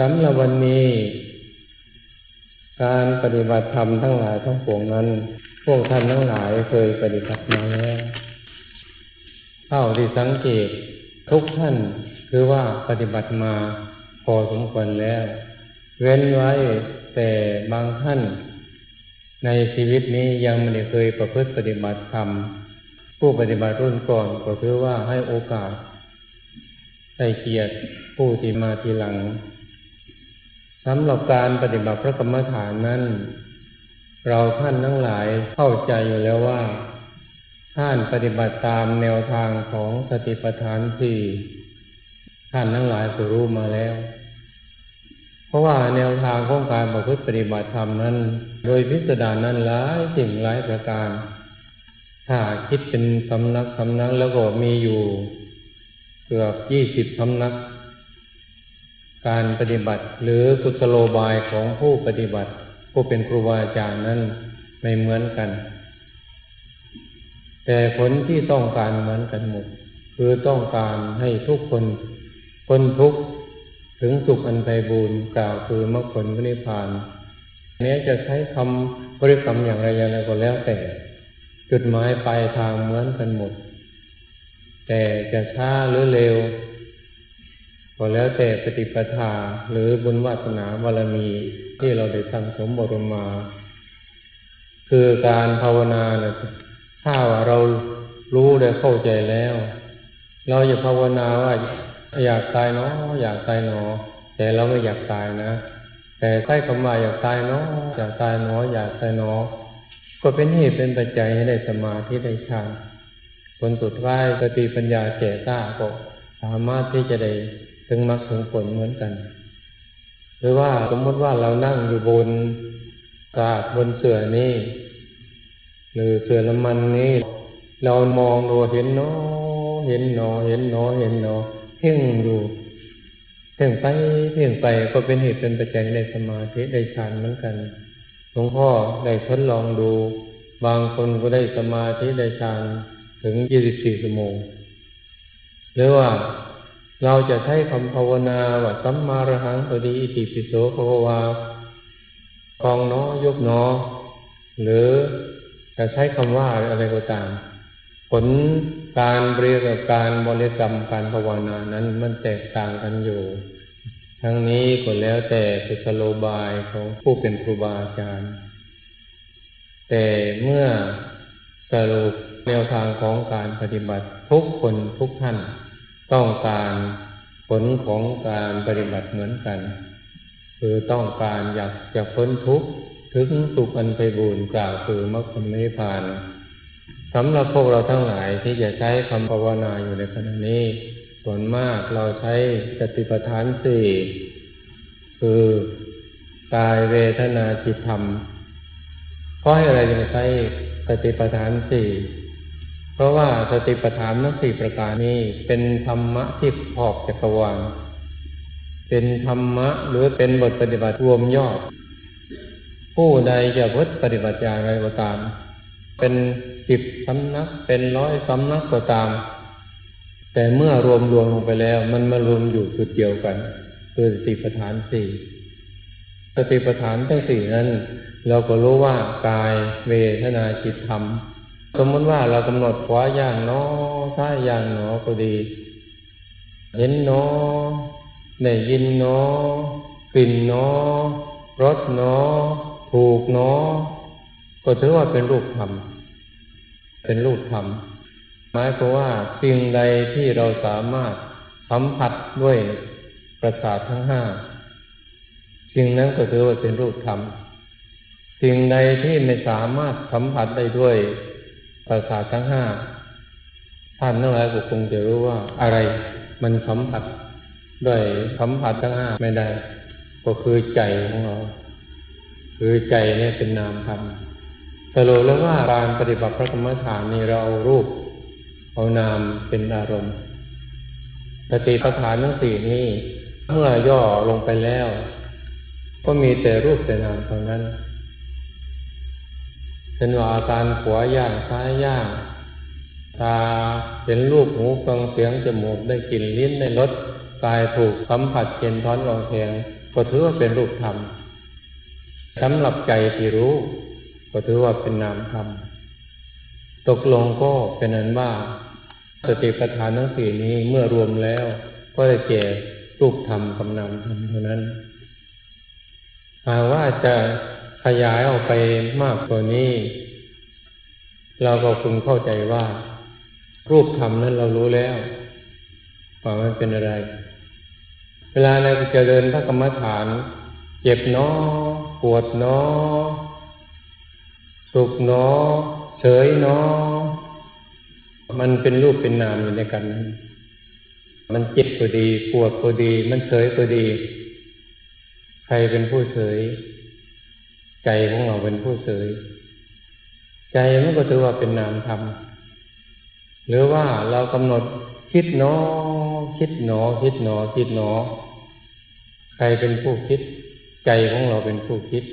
สำหรับวันนี้ การปฏิบัติธรรมทั้งหลายทั้งปวงนั้น พวกท่านทั้งหลายเคยปฏิบัติมาแล้วเท่าที่สังเกตทุกท่านคือว่าปฏิบัติมาพอสมควรแล้ว เว้นไว้แต่บางท่าน ในชีวิตนี้ยังไม่ได้เคยประพฤติปฏิบัติธรรมผู้ปฏิบัติรุ่นก่อนก็ถือว่าให้โอกาสให้เกียรติผู้ที่มาทีหลัง สำหรับการปฏิบัติพระกรรมฐานนั้น เราท่านทั้งหลายเข้าใจอยู่แล้วว่า ท่านปฏิบัติตามแนวทางของสติปัฏฐานสี่ท่านทั้งหลายก็รู้มาแล้ว เพราะว่าแนวทางของการประพฤติปฏิบัติธรรมนั้น โดยพิสดารนั้นหลายสิ่งหลายประการ ถ้าคิดเป็นสำนักสำนักแล้วก็มีอยู่ เกือบยี่สิบสำนัก การปฏิบัติ หรือกุศโลบายของผู้ปฏิบัติ ผู้เป็นครูบาอาจารย์นั้นไม่เหมือนกัน แต่ผลที่ต้องการเหมือนกันหมดคือต้องการให้ทุกคนพ้นทุกข์ถึงสุขอันไพบูรณ์กล่าวคือมรรคผลนิพพานเนี้ยจะใช้คำบริกรรมอย่างไรอย่างไรก็แล้วแต่ จุดหมายปลายทางเหมือนกันหมด แต่จะช้าหรือเร็ว ก็แล้วแต่ปฏิปทาหรือบุญวาสนาบารมีที่เราได้สังสมบรมมา คือการภาวนาเนี่ยถ้าว่าเรารู้ได้เข้าใจแล้ว เราจะภาวนาว่าอยากตายเนาะอยากตายเนาะแต่เราไม่อยากตายนะ แต่ใกล้คำว่าอยากตายเนาะอยากตายเนาะอยากตายเนาะก็เป็นเหตุเป็นปัจจัยให้ได้สมาธิได้ฌานผลสุดท้ายสติปัญญาแก่กล้าก็สามารถที่จะได้ ถึงมรรคถึงผลเหมือนกัน หรือว่าสมมติว่าเรานั่งอยู่บนกาบบนเสื่อนี้หรือเสื่อละมันนี้เรามองดูเห็นเนาะเห็นเนาะเห็นเนาะเห็นเนาะเพ่งดูเพ่งไปเพ่งไปก็เป็นเหตุเป็นปัจจัยในสมาธิได้ฌานเหมือนกันหลวงพ่อได้ทดลองดู บางคนก็ได้สมาธิได้ฌานถึงยี่สิบสี่ชั่วโมง หรือว่า เราจะใช้คำภาวนาว่าสัมมาระหังปฏิอิติปิโสภควาคองนาะยกนาะหรือจะใช้คำว่าอะไรก็ตาม ผลการเรียกับการบริกรรมการภาวนานั้นมันแตกต่างกันอยู่ ทั้งนี้ก็แล้วแต่กุศโลบายของผู้เป็นครูบาอาจารย์ แต่เมื่อสรุปแนวทางของการปฏิบัติทุกคนทุกท่าน ต้องการผลของการปฏิบัติเหมือนกัน คือต้องการอยากจะพ้นทุกข์ถึงสุขอันไปบูรกล่าวคือมรรคผลนิพพานสำหรับพวกเราทั้งหลายที่จะใช้คำภาวนาอยู่ในขณะนี้ ส่วนมากเราใช้สติปัฏฐานสี่คือกายเวทนาจิตธรรมเพราะอะไรจึงใช้สติปัฏฐานสี่ เพราะว่าสติปัฏฐานทั้งสี่ประการนี้ เป็นธรรมะที่พอกจักรวาลเป็นธรรมะหรือเป็นบทปฏิบัติรวมยอด ผู้ใดจะพุทปฏิบัติอย่างไรก็ตาม เป็นสิบสำนัก เป็นร้อยสำนักก็ตาม แต่เมื่อรวมรวมลงไปแล้ว มันมารวมอยู่จุดเดียวกัน คือสติปัฏฐานสี่สติปัฏฐานทั้งสี่นั้น เราก็รู้ว่ากายเวทนาจิตธรรม สมมติว่าเรากำหนดขวาอย่างเนอซ้ายย่างเนอก็ดี เห็นเนอได้ยินเนอกลิ่นเนอรสเนอถูกเนอก็ถือว่าเป็นรูปธรรม เป็นรูปธรรม หมายความว่าสิ่งใดที่เราสามารถสัมผัสด้วยประสาททั้งห้าสิ่งนั้นก็ถือว่าเป็นรูปธรรม สิ่งใดที่ไม่สามารถสัมผัสได้ด้วย ประสาททั้งห้าท่านทั้งหลายก็คงจะรู้ว่าอะไรมันสัมผัสด้วยสัมผัสทั้งห้าไม่ได้ ก็คือใจของเรา คือใจเนี่ยเป็นนามธรรมสรุปแล้วว่าการปฏิบัติพระกรรมฐานนี่เราเอารูป เอานามเป็นอารมณ์สติปัฏฐานทั้งสี่นี้เมื่อย่อลงไปแล้ว ก็มีแต่รูปแต่นามเท่านั้น เป็นว่าอาการขวาย่างซ้ายย่างตาเห็นรูปหูฟังเสียงจมูกได้กลิ่นลิ้นได้รสกายถูกสัมผัสเกณฑ์ท้อนรองแทงก็ถือว่าเป็นรูปธรรมสำหรับใจที่รู้ ก็ถือว่าเป็นนามธรรมตกลงก็เป็นนั้นว่าสติปัฏฐานทั้งสี่นี้เมื่อรวมแล้ว ก็ได้แก่รูปธรรมกับนามธรรมเท่านั้นหากว่าจะ ขยายออกไปมากกว่านี้ เราก็พึงเข้าใจว่า รูปธรรมนั้นเรารู้แล้วว่ามันเป็นอะไร เวลาเราจะเดินพระกรรมฐาน เจ็บเนอปวดเนอสุขเนอเฉยเนอมันเป็นรูปเป็นนามอยู่ในกันนั้นมันเจ็บก็ดี ปวดก็ดี มันเฉยก็ดี ใครเป็นผู้เฉย ใจของเราเป็นผู้เฉยใจมันก็ถือว่าเป็นนามธรรมหรือว่าเรากำหนดคิดหนอ คิดหนอ คิดหนอ คิดหนอ ใครเป็นผู้คิด ใจของเราเป็นผู้คิด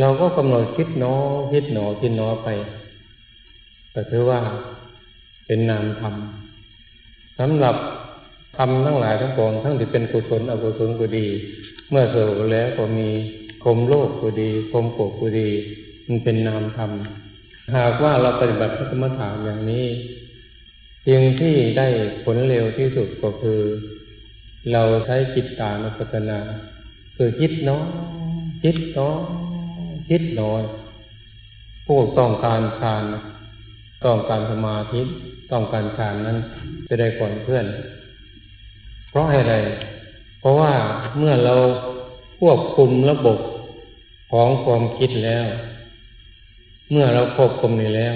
เราก็กำหนดคิดหนอ คิดหนอ คิดหนอไปก็ถือว่าเป็นนามธรรมสำหรับธรรมทั้งหลายทั้งปวงทั้งที่เป็นกุศลอกุศลก็ดี เมื่อเสวยแล้วก็มี คมโลภก็ดีคมโกรธก็ดี มันเป็นนามธรรม หากว่าเราปฏิบัติพระกรรมฐานอย่างนี้สิ่งที่ได้ผลเร็วที่สุดก็คือ เราใช้จิตตานุปัฏนา คือคิดน้อยคิดน้อยคิดน้อยผู้ต้องการฌานต้องการสมาธิต้องการฌานนั้นจะได้ก่อนเพื่อน เพราะอะไร เพราะว่าเมื่อเรา ควบคุมระบบของความคิดแล้ว เมื่อเราควบคุมนี่แล้ว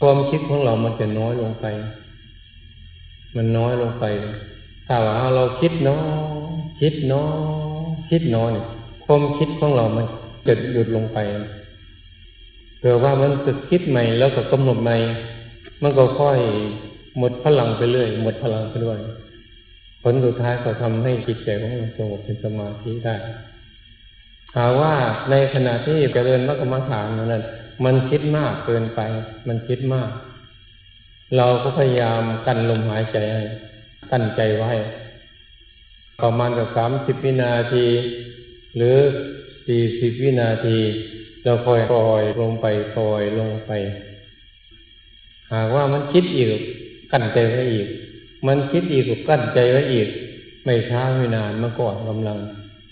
ความคิดของเรามันจะน้อยลงไป มันน้อยลงไป ถ้าว่าเราคิดน้อยคิดน้อยคิดน้อยความคิดของเรามันจะหยุดลงไปเผื่อว่ามันจะคิดใหม่แล้วก็กำหนดใหม่มันก็ค่อยหมดพลังไปเรื่อยหมดพลังไปด้วย ผลสุดท้ายก็ทำให้จิตใจของเราสงบเป็นสมาธิได้หาว่าในขณะที่เจริญมรรคมฐานนั้นมันคิดมากเกินไป มันคิดมาก เราก็พยายามกั้นลมหายใจให้กั้นใจไว้ ประมาณกับสามสิบวินาที หรือสี่สิบวินาที เราคอยปล่อยลงไปปล่อยลงไป หากว่ามันคิดอีก กั้นใจไว้อีก มันคิดอีกก็กั้นใจไว้อีก ไม่ช้าไม่นานมาก่อนกำลัง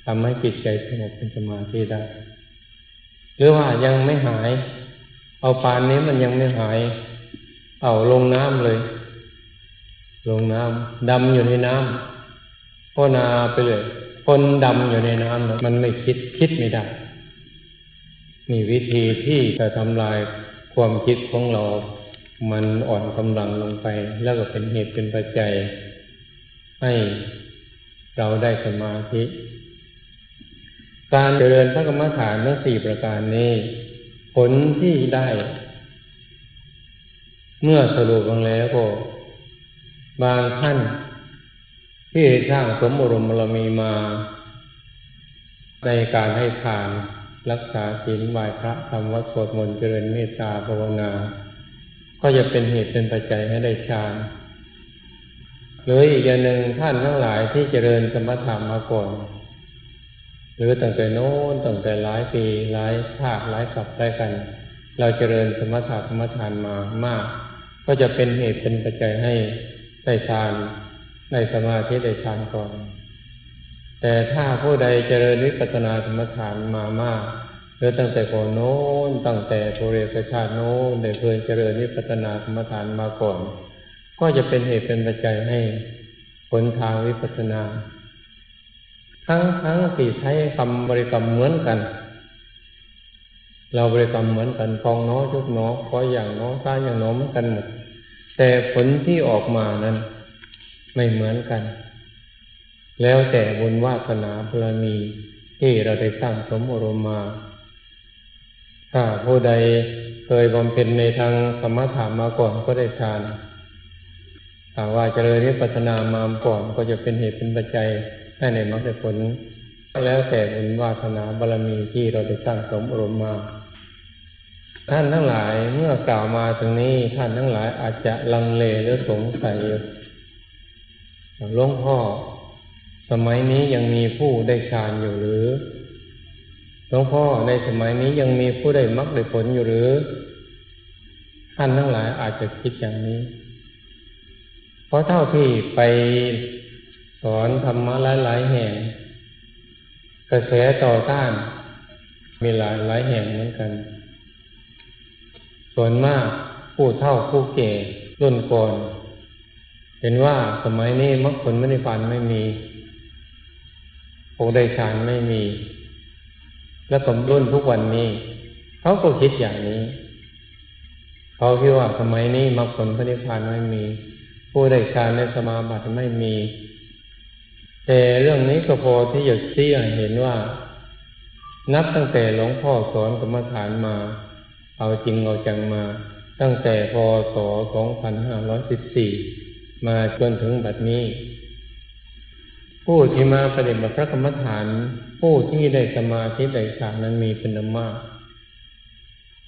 ทำให้จิตใจสงบเป็นสมาธิได้หรือว่ายังไม่หาย เอาปานนี้มันยังไม่หาย เอาลงน้ำเลย ลงน้ำดำอยู่ในน้ำพ่อนาไปเลยคนดำอยู่ในน้ำมันไม่คิดคิดไม่ได้มีวิธีที่จะทำลายความคิดของเรา มันอ่อนกำลังลงไป แล้วก็เป็นเหตุเป็นปัจจัย ให้เราได้สมาธิ การเจริญพระกรรมฐานทั้งสี่ประการนี้ ผลที่ได้ เมื่อสรุปลงแล้วก็ บางท่านที่สร้างสมบรมบารมีมา ในการให้ทานรักษาศีลไหว้พระทำวัดสวดมนต์เจริญเมตตาภาวนา ก็จะเป็นเหตุเป็นปัจจัยให้ได้ฌานหรืออีกอย่างหนึ่งท่านทั้งหลายที่เจริญสมถะมาก่อนหรือตั้งแต่โน้นตั้งแต่หลายปีหลายภาคหลายสัปได้กัน เราเจริญสมถะสมถานมามาก ก็จะเป็นเหตุเป็นปัจจัยให้ได้ฌานได้สมาธิได้ฌานก่อน แต่ถ้าผู้ใดเจริญวิปัสสนาสมถานมามาก หรือตั้งแต่ก่อนโน้นตั้งแต่โทเรศชาติโน้นได้เคยเจริญวิปัสสนาสมถานมาก่อน ก็จะเป็นเหตุเป็นปัจจัยให้ผลทางวิปัสสนา ทั้งทั้งสี่ใช้คำบริกรรมเหมือนกัน เราบริกรรมเหมือนกันฟองน้อชุกน้อคอยอย่างน้อซ้ายอย่างน้อเหมือนกันหมดแต่ผลที่ออกมานั้น ไม่เหมือนกัน แล้วแต่บุญวาสนาบารมีที่เราได้สร้างสมอรมมา ถ้าผู้ใดเคยบำเพ็ญในทางสมถะมาก่อนก็ได้ทานถ้าว่าเจริญนิพพานามาก่อนก็จะเป็นเหตุเป็นปัจจัยให้ในมรรคผล แล้วแต่บุญวาสนาบารมีที่เราได้สร้างสมอรมมาท่านทั้งหลายเมื่อกล่าวมาถึงนี้ท่านทั้งหลายอาจจะลังเลหรือสงสัยหลวงพ่อ สมัยนี้ยังมีผู้ได้ฌานอยู่หรือ หลวงพ่อในสมัยนี้ยังมีผู้ได้มรรคได้ผลอยู่หรือ ท่านทั้งหลายอาจจะคิดอย่างนี้ เพราะเท่าที่ไปสอนธรรมะหลาย ๆ แห่ง กระแสต่อต้าน มีหลายหลายแห่งเหมือนกัน ส่วนมากผู้เฒ่าผู้แก่รุ่นก่อนเห็นว่าสมัยนี้มรรคผลไม่ได้ฝันไม่มีโอได้ฌานไม่มี แล้วผมรุ่นทุกวันนี้เขาก็คิดอย่างนี้ เขาคิดว่าสมัยนี้มรรคผลพระนิพพานไม่มี ผู้ได้ฌานในสมาบัติไม่มี แต่เรื่องนี้ก็พอที่จะชี้ให้เห็นว่า นับตั้งแต่หลวงพ่อสอนกรรมฐานมา เอาจริงเอาจังมา ตั้งแต่พศ 2514 มาจนถึงบัดนี้ ผู้ที่มาปฏิบัติพระกรรมฐาน ผู้ที่ได้สมาธิได้ฌานนั้นมีเป็นมาก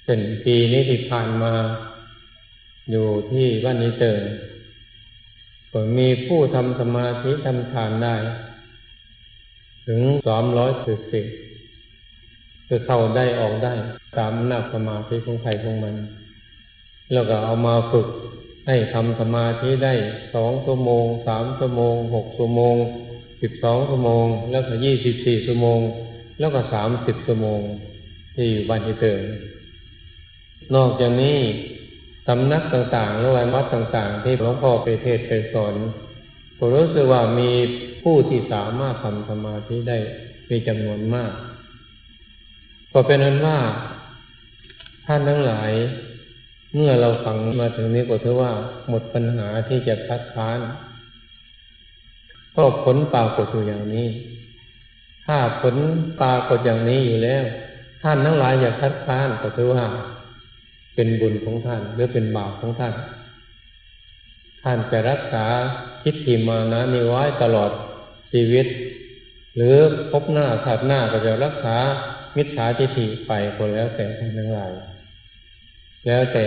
เป็นปีนี้ที่ผ่านมา อยู่ที่บ้านนี้เตินก็มีผู้ทำสมาธิทำฌานได้ ถึงสามร้อยสิบสิบคือเข้าได้ออกได้ ตามอำนาสมาธิของใครของมัน แล้วก็เอามาฝึกให้ทำสมาธิได้สองชั่วโมงสามชั่วโมงหกชั่วโมง สิบสองชั่วโมง แล้วก็ยี่สิบสี่ชั่วโมง แล้วก็สามสิบชั่วโมง ที่อยู่บ้านที่เติมนอกจากนี้สำนักต่างๆหรือวัดต่างๆ ที่หลวงพ่อไปเทศไปสอนก็รู้สึกว่ามีผู้ที่สามารถทำสมาธิได้มีจำนวนมาก ก็เป็นนั้นว่าท่านทั้งหลาย เมื่อเราฟังมาถึงนี้ก็ถือว่าหมดปัญหาที่จะคัดค้าน เพราะผลปรากฏอยู่อย่างนี้ ถ้าผลปรากฏอย่างนี้อยู่แล้ว ท่านทั้งหลายอย่าคัดค้านก็ถือว่า เป็นบุญของท่านหรือเป็นบาปของท่าน ท่านจะรักษาคิดทีมานะนี้ไว้ตลอดชีวิต หรือพบหน้าชาติหน้าก็จะรักษามิจฉาทิฏฐิไปคนแล้วแต่ท่านทั้งหลาย แล้วแต่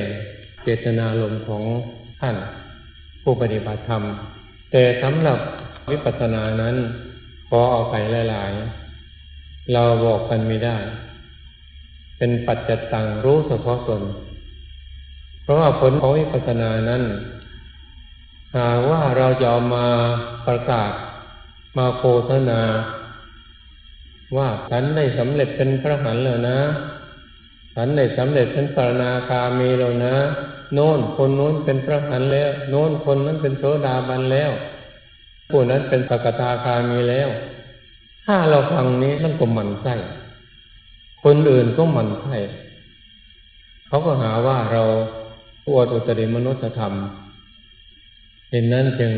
เจตนาลมของท่านผู้ปฏิบัติธรรม แต่สำหรับ วิปัสสนานั้นขอเอาไปหลาย ๆ เราบอกกันไม่ได้ เป็นปัจจตังรู้เฉพาะตนเพราะว่าผลของวิปัสสนานั้นหากว่าเราจะเอามาประกาศมาโฆษณา ว่าฉันได้สำเร็จเป็นพระหันแล้วนะฉันได้สำเร็จเป็นปรนาคามีแล้วนะ โน้นคนโน้นเป็นพระหันแล้ว โน้นคนนั้นเป็นโสดาบันแล้ว ผู้นั้นเป็นสกทาคามีแล้ว ถ้าเราฟังนี้มันก็หมั่นไส้คนอื่นก็หมั่นไส้เขาก็หาว่าเราอวดอุตริมนุษยธรรมเห็นนั้นจึง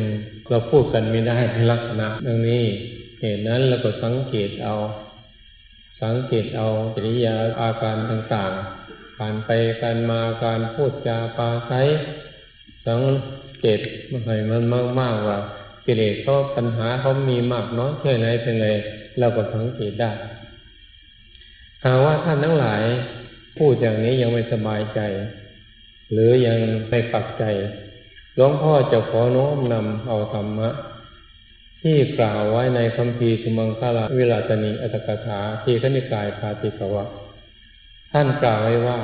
เราพูดกันไม่ได้ในลักษณะดังนี้เหตุนั้นเราก็สังเกตเอา สังเกตเอากิริยาอาการต่างๆ การไปการมาการพูดจาปาใช้สังเกตให้มันมากๆว่า กิเลสเขาปัญหาเขามีมากน้อยแค่ไหนเป็นไรเราก็สังเกตได้หากว่าท่านทั้งหลายพูดอย่างนี้ยังไม่สบายใจ หรือยังไม่ปักใจหลวงพ่อจะขอโน้มนำเอาธรรมะ ที่กล่าวไว้ในคำพีสุมังคลาวิราชนีอัตกถาที่ขณิกายพาติกวะท่านกล่าวไว้ว่า